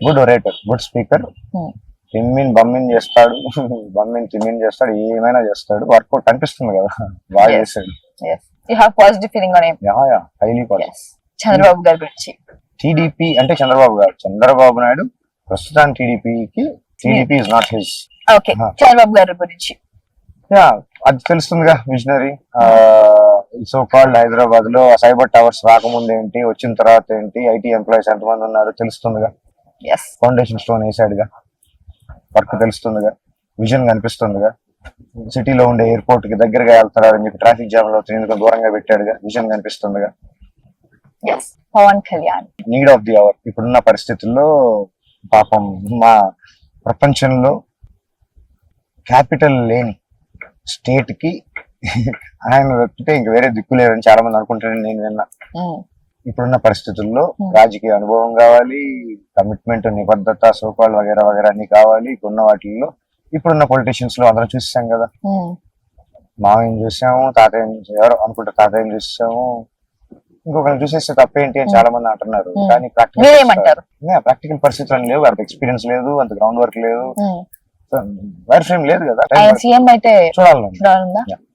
Good orator good speaker. తిమ్మిన్ బమ్మిన్ చేస్తాడు. బమ్మిన్ తిమ్మిన్ చేస్తాడు. ఏమైనా చేస్తాడు. వర్కౌట్ అనిపిస్తుంది కదా. బాగా. చేస్తాడు హైలీ. చంద్రబాబు గారి గురించి. టీడీపీ అంటే చంద్రబాబు గారు. చంద్రబాబు నాయుడు ప్రస్తుతానికి టీడీపీకి TDP is not his okay. Chandrababu గారి గురించి. యా అది తెలుస్తుందిగా విజనరీ సో కాల్డ్ హైదరాబాద్లో సైబర్ టవర్స్ రాకముందు ఏంటి వచ్చిన తర్వాత ఏంటి ఐటీ ఎంప్లాయీస్ ఎంతమంది ఉన్నారు తెలుస్తుందిగా. ఫౌండేషన్ స్టోన్ వేసాడుగా. వర్క్ తెలుస్తుందిగా. విజన్ కనిపిస్తుందిగా. సిటీలో ఉండే ఎయిర్పోర్ట్కి దగ్గరగా వెళ్తున్నారని చెప్పి ట్రాఫిక్ జామ్లో ఎందుకు దూరంగా పెట్టాడుగా. Vision కనిపిస్తుందిగా. Pawan Kalyan need of the hour ఇప్పుడున్న పరిస్థితుల్లో పాపం మా ప్రపంచంలో క్యాపిటల్ లేని స్టేట్కి ఆయన తప్పితే ఇంక వేరే దిక్కు లేదని చాలా మంది అనుకుంటారని నేను విన్నా. Mm. ఇప్పుడున్న పరిస్థితుల్లో Hmm. రాజకీయ అనుభవం కావాలి కమిట్మెంట్ నిబద్ధత సోకాల్ వగేరా వగేరా అన్ని కావాలి ఇప్పుడున్న వాటిల్లో ఇప్పుడున్న పొలిటీషియన్స్లో అందరం చూసాం కదా Mm. మామయ్యని చూసాము తాతయ్యని ఎవరు అనుకుంటే తాతయ్యని చూసాము ఇంకొకరిని చూసేస్తే తప్పేంటి అని చాలా మంది అంటున్నారు Hmm. కానీ? ప్రాక్టికల్ ప్రాక్టికల్ పరిస్థితులు లేవు అంత ఎక్స్పీరియన్స్ లేదు అంత గ్రౌండ్ వర్క్ లేదు. వైర్ ఫ్రేమ్ లేదు కదా చూడాలి.